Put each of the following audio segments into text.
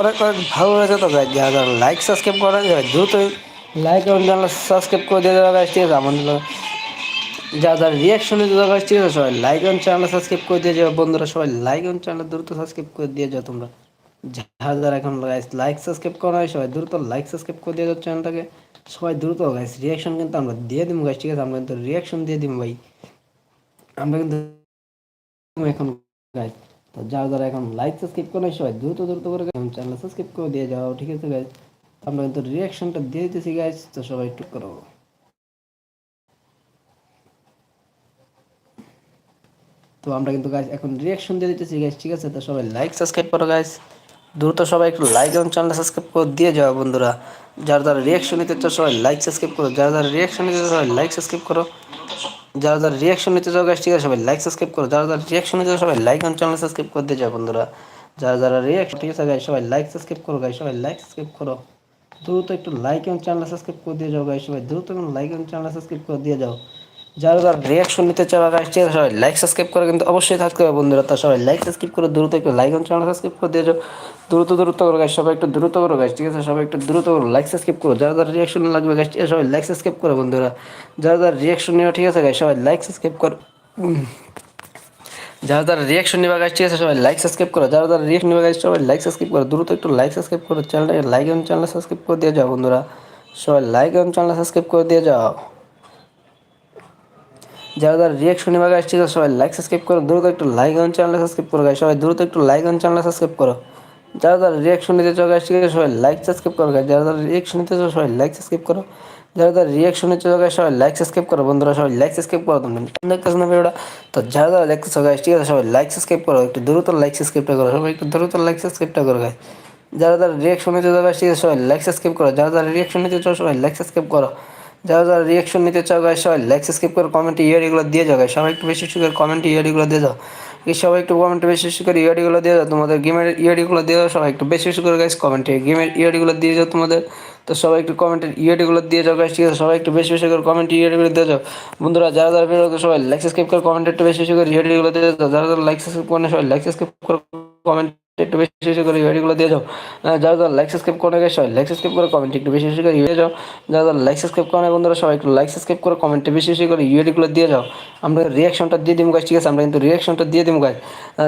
অনেক অনেক ভালো লেগেছে তো গাইজ যারা যারা লাইক সাবস্ক্রাইব করেন দ্রুত লাইক এবং চ্যানেল সাবস্ক্রাইব করে দিয়ে দেওয়া ঠিক আছে? আমাদের যা যারা রিয়াকশন দেওয়া গাইজ ঠিক আছে? সবাই লাইক এবং চ্যানেল সাবস্ক্রাইব করে দিয়ে যাও, বন্ধুরা, সবাই লাইক এবং চ্যানেল দ্রুত সাবস্ক্রাইব করে দিয়ে যাও তোমরা। যারা যারা এখন লাইক সাবস্ক্রাইব করা হয় সবাই দ্রুত লাইক সাবস্ক্রাইব করে দিয়ে যাও চ্যানেলটাকে সবাই দ্রুত গাইজ রিয়াকশন কিন্তু আমরা দিয়ে দিব গাইজ ঠিক আছে? আমরা কিন্তু রিয়াকশন দিয়ে দিব, ভাই। আমরা কিন্তু এখন গাইজ তো যারা যারা এখন লাইক সাবস্ক্রাইব করে সবাই দ্রুত দ্রুত করে চ্যানেল সাবস্ক্রাইব করে দিয়ে যাও, ঠিক আছে গাইজ আমরা কিন্তু রিয়াকশনটা দিয়ে দিতেছি গাইজ তো সবাই একটু করো। তো আমরা কিন্তু গাইজ এখন রিয়াকশন দিয়ে দিতেছি গাইজ ঠিক আছে? তো সবাই লাইক সাবস্ক্রাইব করো গাইজ দ্রুত সবাই একটু লাইক এবং চ্যানেল সাবস্ক্রাইব করে দিয়ে যাও বন্ধুরা। যারা যারা রিয়াকশন নিতে চাও, সবাই লাইক সাবস্ক্রাইব করো। যারা যারা রিয়াকশন নিতে সবাই লাইক সাবস্ক্রাইব করো। যারা যারা রিয়াকশন নিতে চাও গাছ ঠিক আছে, সবাই লাইক সাবস্ক্রাইব করো। যারা যারা রিয়াকশন নিতে চাও, সবাই লাইক অন চ্যানেল সাবস্ক্রাইব করে দিয়ে যাও বন্ধুরা। যারা যারা রিয়াকশন ঠিক আছে সবাই লাইক সাবস্ক্রাইব করো গাছ সবাই লাইক সাবস্ক্রাইব করো। দ্রুত একটু লাইক অন চ্যানেল সাবস্ক্রাইব করে দিয়ে যাও গাছ সবাই দ্রুত লাইক অন চ্যানেল সাবস্ক্রাইব করে দিয়ে যাও। যারা যারা রিয়াকশন নিতে চাও ঠিক সবাই লাইক সাবস্ক্রাইব করে, কিন্তু অবশ্যই থাকতে হবে বন্ধুরা। তা সবাই লাইক সাবস্ক্রাইব করে, দ্রুত একটু লাইক এবং চ্যানেল সাবস্ক্রাইব করে দিয়ে দ্রুত দ্রুত করো গাইজ সবাই একটু দ্রুত করো গাইজ ঠিক আছে? সবাই একটু দ্রুত করো লাইক সাবস্ক্রাইব করো। যারা যারা রিয়াকশন লাগবে গাইজ ঠিক আছে সবাই লাইক সাবস্ক্রাইব করো বন্ধুরা। যারা যারা রিয়াকশন নেওয়া ঠিক আছে গাইজ সবাই লাইক সাবস্ক্রাইব করো। যারা যারা রিয়াকশন নেওয়া গাইজ ঠিক আছে? সবাই লাইক সাবস্ক্রাইব করো। যারা যারা রিয়াকশন নেওয়া গাইজ সবাই লাইক সাবস্ক্রাইব করো। দ্রুত একটু লাইক সাবস্ক্রাইব করো। চ্যানেলটাকে লাইক এবং চ্যানেল সাবস্ক্রাইব করে দিয়ে যাও বন্ধুরা। সবাই লাইক এবং চ্যানেল সাবস্ক্রাইব করে দিয়ে যাও। যারা যারা রিয়াকশন নেওয়া গাইজ ঠিক আছে, সবাই লাইক সাবস্ক্রাইব করো। দ্রুত একটু লাইক অন চ্যানেল সাবস্ক্রাইব করো গাইজ সবাই দ্রুত একটু লাইক এবং চ্যানেল সাবস্ক্রাইব করো। যারা যারা রিয়াকশন নিতে চাও গাইজ ঠিক আছে, সবাই লাইক সাবস্ক্রাইব করো গাইজ যারা যারা রিয়াকশন নিতে চাও, সবাই লাইক সাবস্ক্রাইব করো। যারা যারা রিয়াকশন নিতে চাও সবাই লাইক সাবস্ক্রাইব করো। বন্ধুরা, সবাই লাইক সাবস্ক্রাইব করো তোমরা। দেখতেছো না ভিডিওটা? তো যারা যারা দেখতেছো গাইজ ঠিক আছে, সবাই লাইক সাবস্ক্রাইব করো। একটু দ্রুত লাইক সাবস্ক্রাইবটা করো। সবাই একটু দ্রুত লাইক সাবস্ক্রাইবটা করো গাইজ যারা যারা রিয়াকশন নিতে চাও ঠিক আছে, সবাই লাইক সাবস্ক্রাইব করো। যারা যারা রিয়াকশন নিতে সবাই লাইক সাবস্ক্রাইব করো। যারা যারা রিয়াকশন নিতে চাও গাইজ সবাই লাইক সাবস্ক্রাইব করে কমেন্টে ইয়ারিগুলো দিয়ে যাও গাইজ সবাই একটু বেশি বেশি করে কমেন্টে ইয়ারিগুলো দিয়ে যাও। সবাই একটু কমেন্টে বেশি বেশি করে ইয়ারিগুলো দিয়ে দাও তোমাদের গেমের ইয়ারিগুলো দিয়ে যাও। সবাই একটু বেশি বেশি করে গাইজ কমেন্টে গেমের ইয়ারিগুলো দিয়ে যাও তোমাদের। তো সবাই একটু কমেন্টের ইয়ারিগুলো দিয়ে যাও গাইজ ঠিক আছে? সবাই একটু বেশি বেশি করে কমেন্টে ইয়ারিগুলো দিয়ে যাও। বন্ধুরা, যারা যারা ভিডিও সবাই লাইক সাবস্ক্রাইব করে কমেন্টে একটু বেশি বেশি করে ইয়ারিগুলো দিয়ে যাও। যারা যারা লাইক সাবস্ক্রাইব করে সবাই লাইক সাবস্ক্রাইব করে কমেন্ট একটু বেশি বেশি করে ভিডিওগুলো দিয়ে যাও। যারা যারা লাইক সাবস্ক্রাইব করে গেছে লাইক সাবস্ক্রাইব করে কমেন্ট একটু বেশি বেশি করে দিয়ে যাও। যারা যারা লাইক সাবস্ক্রাইব করে বন্ধুরা, সবাই একটু লাইক সাবস্ক্রাইব করে কমেন্টে বেশি বেশি করে ইউডিগুলো দিয়ে যাও। আমরা রিয়াকশনটা দিয়ে দিব গাছ ঠিক আছে? আমরা কিন্তু রিয়াকশনটা দিয়ে দিব গাছ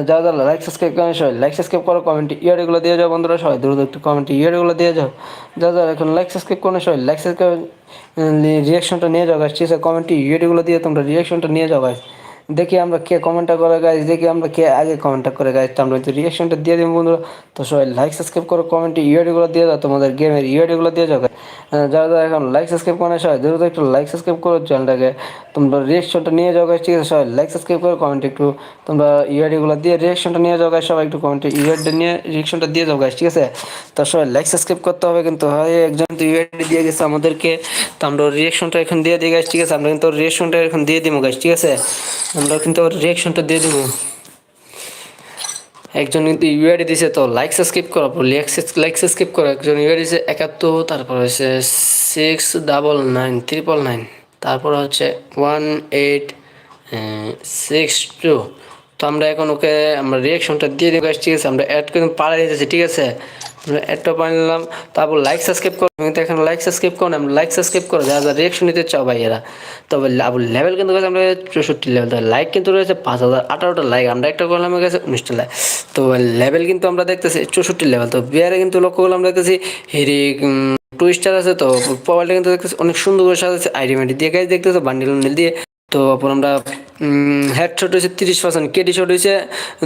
যারা যারা লাইক সাবস্ক্রাইব করে সবাই লাইক সাবস্ক্রাইব করো কমেন্টে ইয়ারগুলো দিয়ে যাও বন্ধুরা, সবাই দ্রুত একটু কমেন্টে ইয়ারগুলো দিয়ে যাও। যারা যারা এখন লাইক সাবস্ক্রাইব করে সবাই লাইক সাবস্ক্রাইব রিয়াকশনটা নিয়ে যাও গাছ ঠিক আছে? কমেন্টে ইউডিগুলো দিয়ে তোমরা রিয়াকশনটা নিয়ে যাও গাছ দেখি আমরা কে কমেন্টটা করে গাইজ দেখি আমরা কে আগে কমেন্টটা করে গাইজ তো আমরা কিন্তু রিয়াকশনটা দিয়ে দিব বন্ধুরা। তো সবাই লাইক সাবস্ক্রাইব করো কমেন্টে ইউআইডিগুলো দিয়ে দাও, তোমাদের গেমের ইউআইডিগুলো দিয়ে যাও যারা যারা এখন লাইক সাবস্ক্রাইব করে সবাই দ্রুত একটু লাইক সাবস্ক্রাইব করো চ্যানেলটাকে তোমরা রিয়াকশনটা নিয়ে যাও গাইজ ঠিক আছে? সবাই লাইক সাবস্ক্রাইব করো কমেন্টে একটু তোমরা ইউআইডিগুলো দিয়ে রিয়াকশনটা নিয়ে যাও গাইজ সবাই একটু কমেন্টে ইউআইডি নিয়ে রিয়াকশনটা দিয়ে যাও গাইজ ঠিক আছে? তো সবাই লাইক সাবস্ক্রাইব করতে হবে কিন্তু, হয়, একজন তো ইউআইডি দিয়ে গেছে আমাদেরকে। তো আমরা রিয়াকশনটা এখন দিয়ে দিই গাইজ ঠিক আছে? আমরা কিন্তু রিয়াকশনটা এখন দিয়ে দিব গাইজ ঠিক আছে? আমরা কিন্তু ওর রিয়াকশনটা দিয়ে দিব। একজন কিন্তু ইউআইডি দিছে, তো লাইক সাবস্ক্রাইব করো লাইক সাবস্ক্রাইব করো একজন ইউআইডি দিছে একাত্তর, তারপর হচ্ছে six double nine triple nine তারপর হচ্ছে ওয়ান এইট সিক্স টু তো আমরা এখন ওকে, আমরা রিয়াকশনটা দিয়ে দিব ঠিক আছে? আমরা অ্যাড করে পাড়াই দিতেছি, ঠিক আছে? আমরা অ্যাডটা পাড়ে নিলাম, তারপর লাইক সাবস্ক্রাইব করো। কিন্তু এখন লাইক সাবস্ক্রাইব করো না লাইক সাবস্ক্রাইব করো, যারা যারা রিয়াকশন নিতে চাও ভাই এরা তবে লেভেল কিন্তু গেছে আমরা চৌষট্টি লেভেল লাইক কিন্তু রয়েছে পাঁচ হাজার আঠারোটা লাইক আমরা একটা করলাম গেছে উনিশটা লাইক তো লেভেল কিন্তু আমরা দেখতেছি চৌষট্টি লেভেল তো বিয়ারে কিন্তু লক্ষ্য করলাম দেখতেছি হেরি টু স্টার আছে, তো মোবাইলটা কিন্তু দেখতেছি অনেক সুন্দর করে সাজাচ্ছে। আইডি, মাইডি দিয়ে গাইজ দেখতেছে বান্ডিল দিয়ে। তো তারপর আমরা হেড শট হয়েছে তিরিশ পার্সেন্ট কেডি শট হয়েছে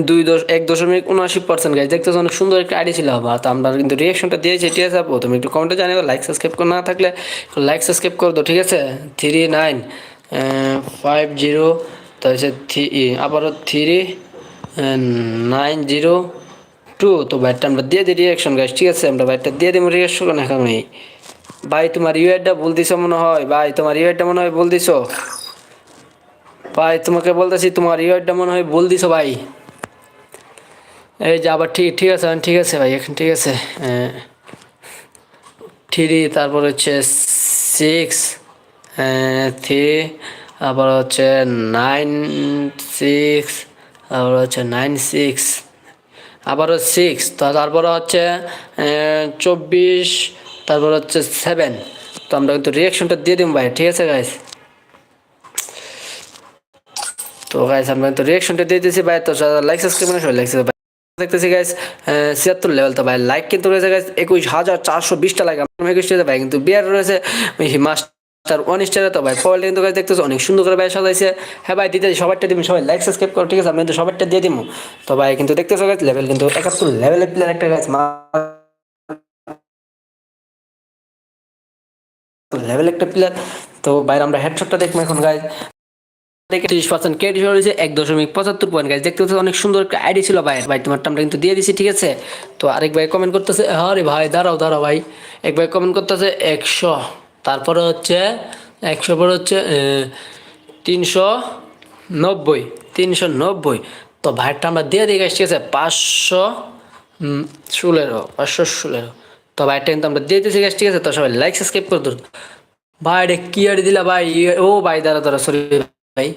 দুই দশ, এক দশমিক উনআশি পার্সেন্ট গাইজ দেখতেছে অনেক সুন্দর একটা আইডি ছিল আবার তো আমরা কিন্তু রিয়াকশনটা দিয়েছি, ঠিক আছে আপু? তুমি একটু কমেন্টে জানিও লাইক সাবস্ক্রাইব করে না থাকলে লাইক সাবস্ক্রাইব করে দাও, ঠিক আছে? থ্রি নাইন ফাইভ জিরো তো হচ্ছে থ্রি আবারও থ্রি নাইন জিরো টু তো বাইটটা আমরা দিয়ে দিই রিয়াকশন গাইজ ঠিক আছে? আমরা বাইটটা দিয়ে দিব রিয়াকশন এখনই ভাই, তোমার ইউআইডটা বল দিছো মনে হয়? ভাই, তোমার ইউআইডটা মনে হয় বল দিছো? ভাই, তোমাকে বলতেছি, তোমার ইউআইডটা মনে হয় ভুল দিছো ভাই। এই যে, আবার ঠিক ঠিক আছে ঠিক আছে ভাই, এখন ঠিক আছে। থ্রি তারপর হচ্ছে সিক্স থ্রি আবার হচ্ছে নাইন সিক্স আবার হচ্ছে নাইন সিক্স আবারও সিক্স তারপরে হচ্ছে চব্বিশ, তারপর হচ্ছে সেভেন তো আমরা কিন্তু রিয়াকশনটা দিয়ে দিব ভাই, ঠিক আছে গাইস তো গাইস আমরা তো রিয়াকশনটা দিয়ে দিয়েছি, ভাই। তো লাইক সাবস্ক্রাইব করে সবাই লাইক দেখতেছি গাইস ছিয়াত্তর লেভেল তো ভাই লাইক কিন্তু রয়েছে গাইস একুশ হাজার চারশো বিশটা লাইক আমার একুশ ভাই, কিন্তু বিয়ার রয়েছে মাস্টার ওয়ান তো ভাই পয়েন্ট কিন্তু গাইস দেখতেছে, অনেক সুন্দর করে ভাই সাজাইছে। হ্যাঁ ভাই, দিতে সবারটা দিবেন, সবাই লাইক সাবস্ক্রাইব করো, ঠিক আছে? আমি কিন্তু সবারটা দিয়ে দিব তো ভাই, কিন্তু দেখতেছো গাইস লেভেল কিন্তু একাত্তর লেভেলের প্লেয়ার একটা গাইস লেভেল একটা প্লেয়ার তো বাইরে আমরা হেডশটটা দেখব এখন গাইস তিরিশ পার্সেন্ট কেটে হয়েছে এক দশমিক পঁচাত্তর পয়েন্ট গাইজ দেখতে পাচ্ছি অনেক সুন্দর একটা আইডি ছিল, ভাই। ভাই তোমারটা আমরা কিন্তু দিয়ে দিছি, ঠিক আছে? তো আরেক ভাই কমেন্ট করতেছে আরে ভাই, দাঁড়াও দাঁড়াও, ভাই। এক ভাই কমেন্ট করতেছে, একশো। তারপরে হচ্ছে, একশো পরে হচ্ছে তিনশো নব্বই তিনশো নব্বই। তো ভাইটা আমরা দিয়ে দিই গাইজ ঠিক আছে? পাঁচশো ষোলেরো পাঁচশো ষোলেরো। তো ভাইটা কিন্তু আমরা দিয়ে দিয়েছি গাইজ ঠিক আছে? তো সবাই লাইক সাবস্ক্রাইব করে দিন। ভাই, রে, কি আইডি দিলা, ভাই? ও, ভাই দাঁড়া দাঁড়া সরি ভাই?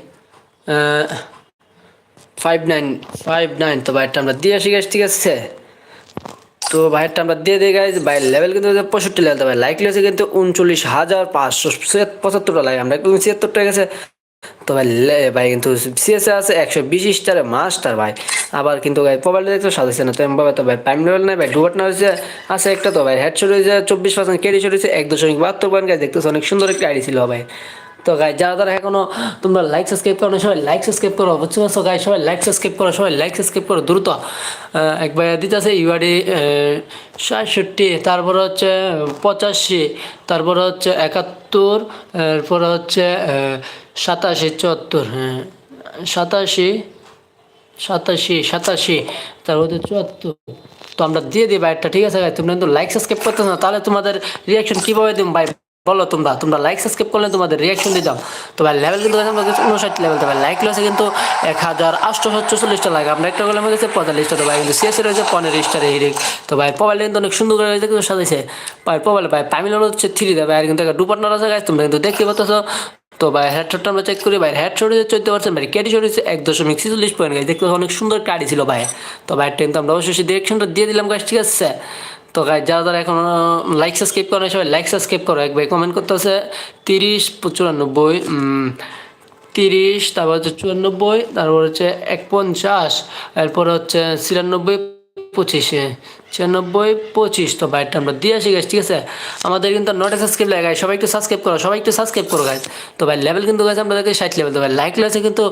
ফাইভ নাইন ফাইভ নাইন তো ভাইটা আমরা দিয়ে আসি গাছ ঠিক আছে? তো ভাইয়েরটা আমরা দিয়ে দিই গাইজ ভাই লেভেল কিন্তু পঁয়ষট্টি লেভেল ভাই লাইক লেগেছে কিন্তু উনচল্লিশ হাজার পাঁচশো পঁচাত্তরটা লাইক আমরা একটু ছিয়াত্তরটা গেছে। তো ভাই ভাই কিন্তু সিএসএ আছে একশো বিশ স্টারে মাস্টার ভাই। আবার কিন্তু ভাই মোবাইল দেখতে সাজাইছে না, তো এমভাবে তো ভাই প্রাইম লেভেল নাই, ভাই ডুবাট না হয়েছে। আছে একটা তো ভাই হেডশট হয়েছে চব্বিশ পার্সেন্ট কেডি শট হয়েছে এক দশমিক বাহাত্তর পয়েন্ট গাছ দেখতেছে অনেক সুন্দর একটা আইডি ছিল ভাই। তো গাই যারা যারা এখনও তোমরা লাইক সাবস্ক্রাইব করো সবাই লাইক সাবস্ক্রাইব করো। বুঝতে পারছ গাই সবাই লাইক সাবস্ক্রাইব করো, সবাই লাইক সাবস্ক্রাইব করো, দ্রুত। একবার দিতে আছে ইউআরডি সাতষট্টি তারপরে হচ্ছে পঁচাশি, তারপরে হচ্ছে একাত্তর এরপরে হচ্ছে সাতাশি, চুয়াত্তর হ্যাঁ সাতাশি সাতাশি সাতাশি, তারপর চুয়াত্তর। তো আমরা দিয়ে দিই ভাইটা ঠিক আছে ভাই তোমরা কিন্তু লাইক সাবস্ক্রাইব করতে না, তাহলে তোমাদের রিয়াকশন কীভাবে দিম ভাই? বলো তোমরা তোমরা লাইক সাবস্ক্রাইব করলে তোমাদের রিয়াকশন দিয়ে দাও। তো ভাই লেভেল কিন্তু উনষাট লেভেল তো ভাই লাইক রয়েছে কিন্তু এক হাজার আটশো চল্লিশটা লাগে আমরা একটা করলে আমাদের পঁয়তাল্লিশটা তো ভাই কিন্তু সিএসি রয়েছে পনেরো স্টারে হিরিক তো ভাই মোবাইল কিন্তু অনেক সুন্দর করে রয়েছে কিন্তু সাজাইছে। ভাই মোবাইল ভাই পামিল হচ্ছে থ্রি দেবে আর কিন্তু একটা ডুপার্টনার আছে গাছ তোমরা কিন্তু দেখতে পাচ্ছ তো ভাই হেডশটটা আমরা চেক করি। ভাই হেডশট হচ্ছে চোদ্দ পার্সেন্ট ভাই ক্যারি শট হচ্ছে এক দশমিক ছিচল্লিশ পয়েন্ট গাছ দেখতে অনেক সুন্দর কাটি ছিল, ভাই। তো ভাই টেন আমরা অবশ্যই ডিরেকশনটা দিয়ে দিলাম গাছ ঠিক আছে? তো গাই যারা যারা এখন লাইক সাবস্ক্রাইব করে সবাই লাইক সাবস্ক্রাইব করো। এক ভাই কমেন্ট করতে আছে তিরিশ, চুরানব্বই তিরিশ, তারপর হচ্ছে চুরানব্বই, তারপর হচ্ছে এক পঞ্চাশ এরপর হচ্ছে ছিয়ানব্বই, পঁচিশে। ছিয়ানব্বই পঁচিশ। তো বাইরটা আমরা দিয়ে আসি গাছ ঠিক আছে? আমাদের কিন্তু নটা সাবস্ক্রাইব লাগে গাছ সবাই একটু সাবস্ক্রাইব করো, সবাই একটু সাবস্ক্রাইব করো গাছ তো ভাই লেভেল কিন্তু গাছ আমাদেরকে ষাট লেভেল তো ভাই লাইক রয়েছে কিন্তু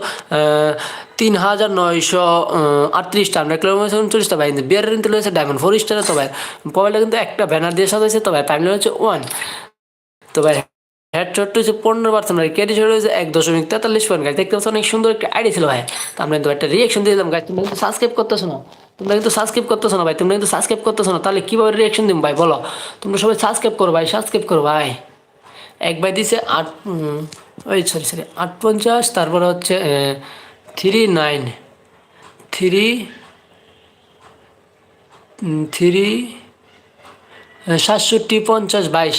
তিন হাজার নয়শো আটত্রিশটা, আমরা কিলোমিটার উনচল্লিশটা ভাই বিয়ারের কিন্তু রয়েছে ডায়মন্ড ফোর স্টারে তো ভাই। মোবাইলটা কিন্তু একটা ব্যানার দিয়ে সাজাইছে, তো ভাই টাইম হচ্ছে ওয়ান তো ভাই হেডশট হচ্ছে পনেরো পার্সেন্ট ভাই ক্যারি শট হয়েছে এক দশমিক তেতাল্লিশ পয়েন্ট গাছ দেখতে পাচ্ছ অনেক সুন্দর একটা আইডি ছিল, ভাই। তো আমরা কিন্তু একটা রিয়েকশন দিলাম গাছ সাবস্ক্রাইব করতেছো না। তোমরা কিন্তু সাবস্ক্রাইব করতেছো না ভাই, তোমরা কিন্তু সাবস্ক্রাইব করতেছো না, তাহলে কীভাবে রিয়েকশন দিম ভাই বলো? তোমরা সবাই সাবস্ক্রাইব করো ভাই সাবস্ক্রাইব করো ভাই। এক ভাই দিছে আট ওই সরি সরি আট পঞ্চাশ তারপরে হচ্ছে থ্রি নাইন থ্রি থ্রি সাতষট্টি পঞ্চাশ বাইশ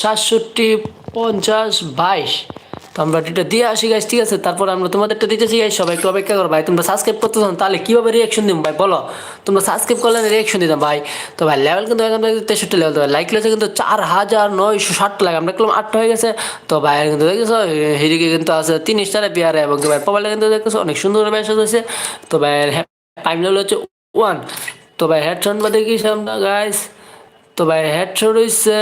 সাতষট্টি পঞ্চাশ বাইশ। তো আমরা এটা দিয়ে আসি গাইস ঠিক আছে? তারপর আমরা তোমাদেরটা দিতেছি গাইস সবাই একটু অপেক্ষা করো, ভাই। তোমরা সাবস্ক্রাইব করতে চান তাহলে কীভাবে রিয়াকশন দিম, ভাই? বলো। তোমরা সাবস্ক্রাইব করলে রিয়াকশন দিতাম, ভাই। তো, ভাই লেভেল কিন্তু এখন তেষট্টি লেভেল তো, ভাই লাইক লেগেছে কিন্তু চার হাজার নয়শো ষাট লাগে আমরা দেখলাম আটটা হয়ে গেছে। তো, ভাই, কিন্তু দেখেছ, হিরিকে কিন্তু আছে তিন স্টারে পেয়ারে এবং ভাই মোবাইলে কিন্তু দেখেছ, অনেক সুন্দর ব্যবসা হয়েছে। তো, ভাই টাইম লেভেল হচ্ছে ওয়ান তো, ভাই হেডশট বা দেখিস আমরা গাইস তো, ভাই হেডশট হয়েছে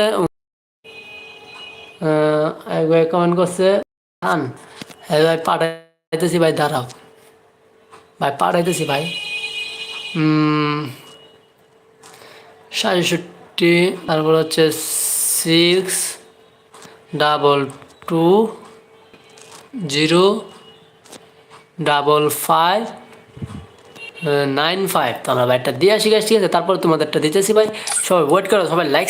এক ভাই কমেন্ট করছে হান হ্যাঁ ভাই পাঠাইতেছি ভাই, দাঁড়াও। ভাই, পাঠাইতেছি ভাই। সাতষট্টি, তারপর হচ্ছে six double two zero double five nine five তো আমরা ভাইটা দিয়ে আসি গাছ ঠিক আছে? তারপর তোমাদেরটা দিতেছি ভাই। সবাই ওয়েট করো, সবাই লাইক